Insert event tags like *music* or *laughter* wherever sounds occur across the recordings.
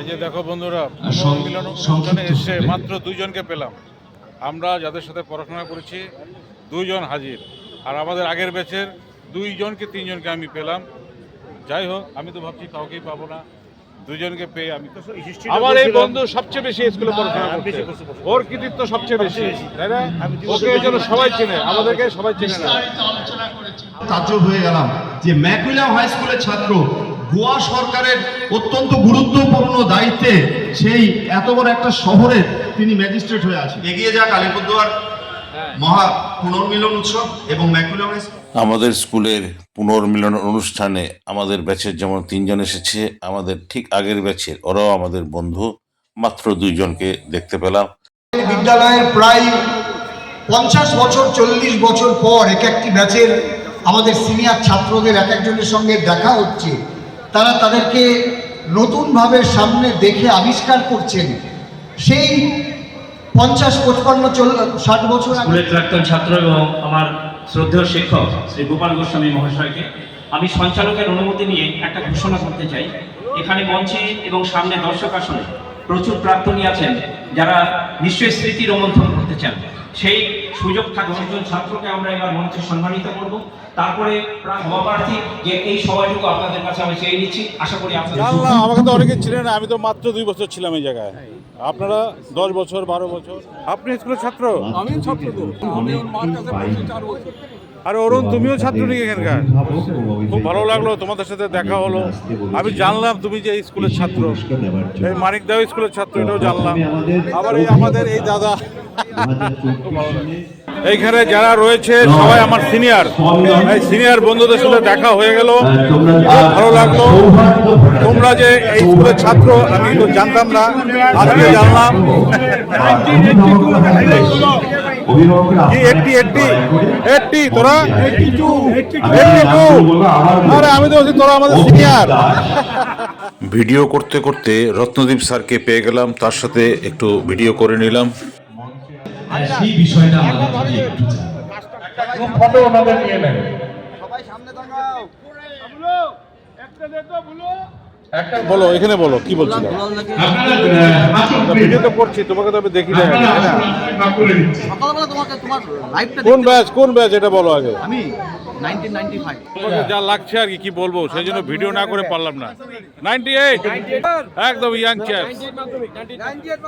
এই যে দেখো বন্ধুরা মিলন অনুষ্ঠানে এসে মাত্র দুইজনকে পেলাম। আমরা যাদের সাথে পড়াশোনা করেছি দুইজন হাজির। আর আমাদের আগের ব্যাচের দুইজনকে তিনজনকে আমি পেলাম। যাই হোক আমি তো ভাবছি কাউকেই পাবো না। দুইজনকে পেয়ে আমি আমার এই বন্ধু সবচেয়ে বেশি স্কুলে পড়াশোনা করছে। ওর কৃতিত্ব সবচেয়ে বেশি তাই না? ওকে এই জন্য সবাই চেনে আমাদেরকে সবাই চেনে না। তাজ্জব হয়ে গেলাম যে ম্যাকুইলাম হাই স্কুলের ছাত্র গোয়া সরকারের অত্যন্ত গুরুত্বপূর্ণ দায়িত্বে সেই এত বড় একটা শহরের তিনি ম্যাজিস্ট্রেট হয়ে আছেন। এগিয়ে যাক আলিপুরদুয়ার মহা পুনর্মিলন উৎসব এবং স্কুল। আমাদের স্কুলের পুনর্মিলন অনুষ্ঠানে আমাদের ব্যাচের যেমন তিনজন এসেছে আমাদের ঠিক আগের ব্যাচের ওরাও আমাদের বন্ধু মাত্র দুইজনকে দেখতে পেলাম। বিদ্যালয়ের প্রায় পঞ্চাশ বছর চল্লিশ বছর পর এক একটি ব্যাচের আমাদের সিনিয়র ছাত্রদের এক একজনের সঙ্গে দেখা হচ্ছে। তারা তাদেরকে নতুনভাবে সামনে দেখে আবিষ্কার করছেন। সেই পঞ্চাশ, পঁচপান্ন, চল, ষাট বছর স্কুলের প্রাক্তন ছাত্র এবং আমার শ্রদ্ধেয় শিক্ষক শ্রী গোপাল গোস্বামী মহাশয়কে আমি সঞ্চালকের অনুমতি নিয়ে একটা ঘোষণা করতে চাই। এখানে মঞ্চে এবং সামনে দর্শক আসনে প্রচুর প্রাক্তনী আছেন যারা নিশ্চয়ই স্মৃতি রোমন্থন করতে চান। সেই সুযোগ থাকে একজন ছাত্রকে আমরা এবার মঞ্চে সম্মানিত করব। তারপরে সভাপ্রার্থী যে এই সভাটুকু আপনাদের কাছে আমি চেয়ে নিচ্ছি। আশা করি আপনারা আমাকে তো অনেকে ছিলেন না আমি তো মাত্র দুই বছর ছিলাম এই জায়গায়। আপনারা দশ বছর বারো বছর? আপনি স্কুলের ছাত্র? আমি ছাত্র তো আমি ওর মার কাছে চার বছর। আর অরুণ তুমিও ছাত্র নাকি এখানকার। খুব ভালো লাগল তোমাদের সাথে দেখা হলো। আমি জানলাম তুমি যে স্কুলের ছাত্র। এই মানিক দাও স্কুলের ছাত্র এটাও জানলাম। আবার এই আমাদের এই দাদা। *laughs* এইখানে যারা রয়েছে সবাই আমার সিনিয়র। এই সিনিয়র বন্ধুদের সাথে দেখা হয়ে গেল। ভালো লাগল। তোমরা যে এই স্কুলের ছাত্র আমি তো জানতাম না। আজকে জানলাম। কি এইটটি এইটটি এইটটি তোরা। এইটটি টু আরে আমি তো তোরা আমাদের সিনিয়র ভিডিও করতে করতে রত্নদীপ স্যারকে পেয়ে গেলাম তার সাথে একটু ভিডিও করে নিলাম। সেই বিষয়টা আমাদের যদি একটু জানি। বলো এখানে বলো কি বলছিলে ভিডিও তো করছি তোমাকে তো আমি দেখি না কোন ব্যাচ কোন ব্যাচ এটা বলো আগে। আমি যা লাগছে আর কি কি বলব সেই জন্য ভিডিও না করে পারলাম না। নাইনটি এইট একদম ইয়াং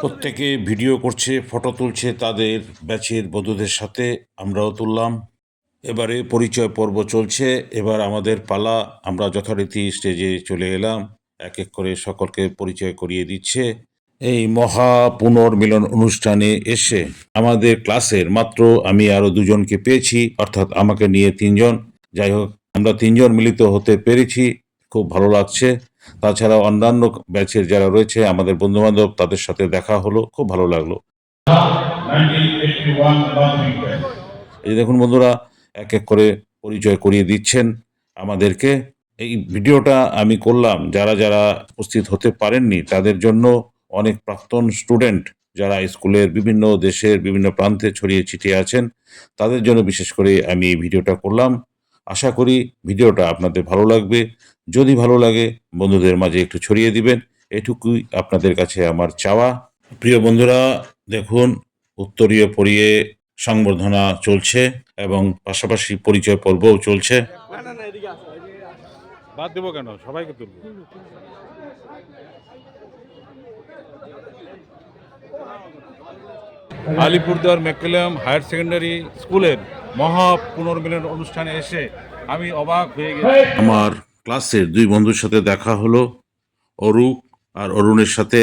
প্রত্যেকে ভিডিও করছে ফটো তুলছে তাদের ব্যাচের বন্ধুদের সাথে আমরাও তুললাম। এবারে পরিচয় পর্ব চলছে এবার আমাদের পালা আমরা যথারীতি স্টেজে চলে এলাম। এক এক করে সকলকে পরিচয় করিয়ে দিচ্ছে। এই মহা পুনর্মিলন অনুষ্ঠানে এসে আমাদের ক্লাসের মাত্র আমি আরও দুজনকে পেয়েছি, অর্থাৎ আমাকে নিয়ে তিনজন। যাই হোক, আমরা তিনজন মিলিত হতে পেরেছি, খুব ভালো লাগছে। তাছাড়া অন্যান্য ব্যাচের যারা রয়েছে, আমাদের বন্ধু বান্ধব তাদের সাথে দেখা হলো, খুব ভালো লাগল। এই দেখুন বন্ধুরা, এক এক করে পরিচয় করিয়ে দিচ্ছেন আমাদেরকে। এই ভিডিওটা আমি করলাম, যারা যারা উপস্থিত হতে পারেননি, তাদের জন্য অনেক প্রাক্তন স্টুডেন্ট যারা স্কুলের বিভিন্ন দেশের বিভিন্ন প্রান্তে ছড়িয়ে ছিটিয়ে আছেন, তাদের জন্য বিশেষ করে আমি এই ভিডিওটা করলাম। আশা করি ভিডিওটা আপনাদের ভালো লাগবে। যদি ভালো লাগে, বন্ধুদের মাঝে একটু ছড়িয়ে দিবেন। এটুকুই আপনাদের কাছে আমার চাওয়া। প্রিয় বন্ধুরা, দেখুন, উত্তরীয় পরিয়ে সংবর্ধনা চলছে এবং পাশাপাশি পরিচয় পর্বও চলছে। বাদ দেবো কেন? সবাইকে তুলবো। আলিপুরদুয়ার মেকলেম হায়ার সেকেন্ডারি স্কুলের মহা পুনর্মিলন অনুষ্ঠানে এসে আমি অবাক হয়ে গেছি। আমার ক্লাসের দুই বন্ধুর সাথে দেখা হলো অরূপ আর অরুণের সাথে।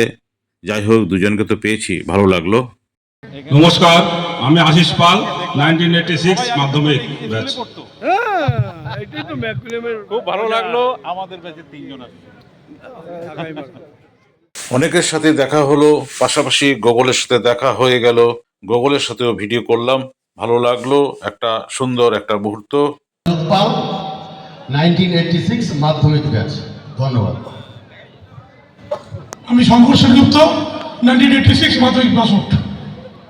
যাই হোক দুজনকে তো পেয়েছি ভালো লাগল। নমস্কার আমি Ashis Pal. Nineteen eighty six মাধ্যমিক ব্যাচ। খুব ভালো লাগল আমাদের ব্যাচে তিনজন অনেকের সাথে দেখা হলো পাশাপাশি গুগলের সাথে দেখা হয়ে গেল। গুগলের সাথেও ভিডিও করলাম ভালো লাগল একটা সুন্দর একটা মুহূর্ত। মাধ্যমিক ব্যাচ ধন্যবাদ। আমি Shankar Sengupta nineteen eighty six মাধ্যমিক পাস আউট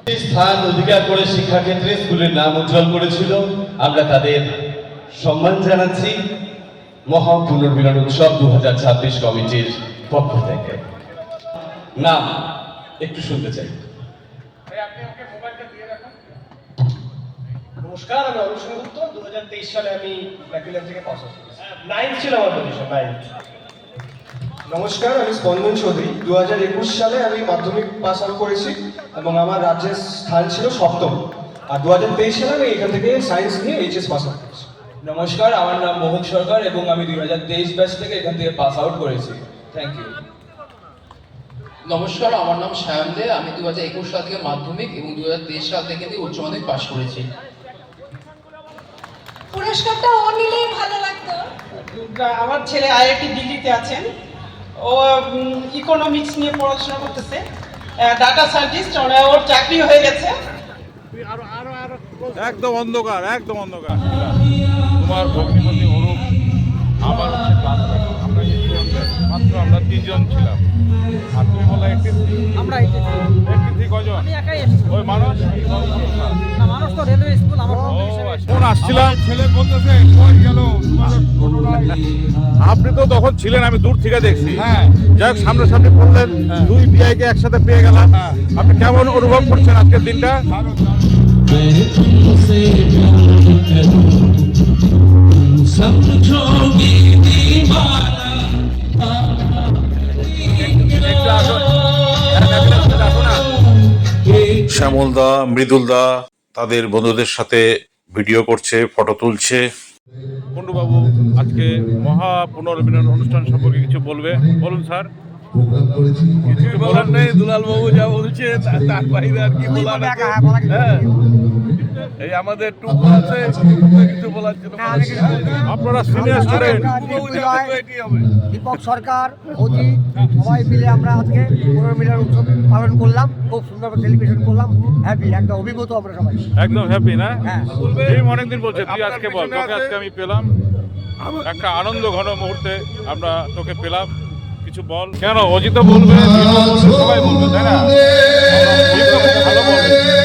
স্থান অধিকার করে শিক্ষাক্ষেত্রে স্কুলের নাম উজ্জ্বল করেছিল। আমরা তাদের সম্মান জানাচ্ছি। মহা পুনর্মিলন উৎসব দুহাজার ছাব্বিশ কমিটির পক্ষ থেকে। নাম একটু শুনতে চাই। নমস্কার আমি অরুণ সেনগুপ্ত। দু তেইশ সালে আমি ম্যাকুলাম থেকে পাস আউট নাইন্থ ছিল আমার পজিশন নাইন্থ নমস্কার আমি স্পন্দন চৌধুরী। দু হাজার একুশ সালে আমি মাধ্যমিক পাস আউট করেছি এবং আমার রাজ্যের স্থান ছিল সপ্তম। আর দু হাজার তেইশ সালে আমি এখান থেকে সায়েন্স নিয়ে এইচএস পাস আউট করেছি। নমস্কার আমার নাম মোহন সরকার এবং আমি দুই হাজার তেইশ ব্যাচ থেকে এখান থেকে পাস আউট করেছি। থ্যাংক ইউ নমস্কার আমার নাম সায়ন দে। আমি দু হাজার একুশ সাল থেকে মাধ্যমিক এবং দু হাজার তেইশ সাল থেকে কিন্তু উচ্চ মাধ্যমিক পাশ করেছি। পুরস্কারটা ও নিলেই ভালো লাগতো। আমার ছেলে আইআইটি দিল্লিতে আছেন। ও ইকোনমিক্স নিয়ে পড়াশোনা করতেছে। ডাটা সায়েন্টিস্ট ওর চাকরি হয়ে গেছে। একদম অন্ধকার একদম অন্ধকার। তোমার ভগ্নিপতি অরূপ আমার আমরা মাত্র আমরা তিনজন ছিলাম। আর তুমি বলো একটি আমরা একটি কজন? আমি একাই এসেছি। ওই মানুষ? না মানুষ তো রেলওয়ে স্কুল আমার ফোন আসছিলাম ছেলে বলতেছে কই গেল? আপনি তো তখন ছিলেন আমি দূর থেকে দেখছি। হ্যাঁ। যাই হোক সামনে সামনে পড়লেন দুই বিআইকে একসাথে পেয়ে গেলাম। আপনি কেমন অনুভব করছেন আজকের দিনটা? শ্যামল দা মৃদুল দা তাদের বন্ধুদের সাথে ভিডিও করছে ফটো তুলছে। পণ্ডুবাবু আজকে মহা পুনর্মিলন অনুষ্ঠান সম্পর্কে কিছু বলবে? বলুন স্যার। কিছু বলার নেই? দুলাল বাবু যা বলছে তার বাইরে আর কি বলার আছে? হ্যাঁ। এই আমাদের টুকু আছে কিছু বলার জন্য আপনারা সিনিয়র স্টুডেন্ট দীপক সরকার অজিত সবাই মিলে আমরা আজকে পুনর্মিলন উৎসব পালন করলাম খুব সুন্দর সেলিব্রেশন করলাম। হ্যাপি একটা অভিভূত আমরা সবাই। একদম হ্যাপি না? হ্যাঁ। এই অনেকদিন বলছে তুই আজকে বল তোকে আজকে আমি পেলাম। একটা আনন্দ ঘন মুহূর্তে আমরা তোকে পেলাম। কিছু বল। কেন অজিত বলবে, সবাই বলবে তাই না? ভালো বলবে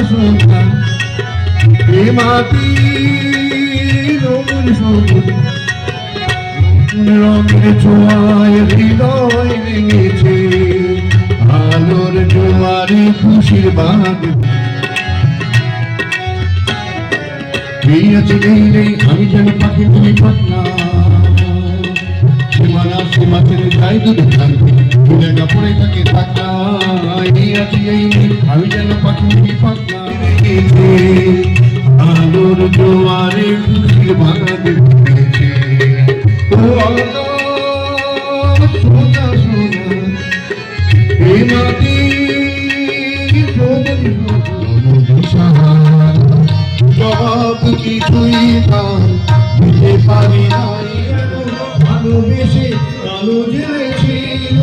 সোনা এ মাটি সবুজ নতুন রঙের ছোঁয়ায় হৃদয় ভেঙেছে আলোর জোয়ারে খুশির বাঁধ আমি যেন পাখি তুমি পাতলা সীমা ছেড়ে যাই দূরে থাকবে দূরে পড়ে থাকে থাকা এই আছে এই। আমি যেন পাখি তুমি আলোর জোয়ারে খুশির বাঁধ ভেঙেছে ও আকাশ সোনা সোনা এই মাটি তার পারি নাই। ভালোবেসে আলো জ্বেলেছিল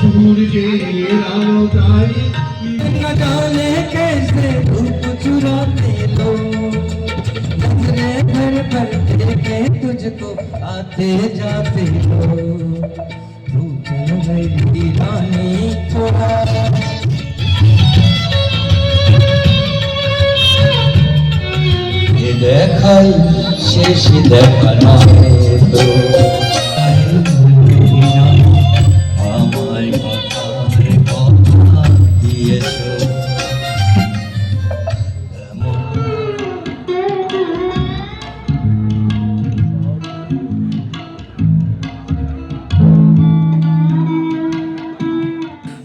সূর্যের আলোটাই जाने कैसे धूप चुराते लो नजरे घर पर देखे तुझको आते जाते लो तू चल गई रानी थोड़ा দেখাই শেষ দেখা না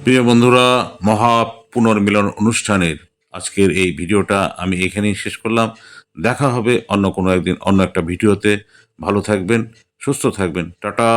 প্রিয় বন্ধুরা, মহা পুনর্মিলন অনুষ্ঠানের আজকের এই ভিডিওটা আমি এখানেই শেষ করলাম। দেখা হবে অন্য কোনো একদিন অন্য একটা ভিডিওতে। ভালো থাকবেন, সুস্থ থাকবেন। টাটা।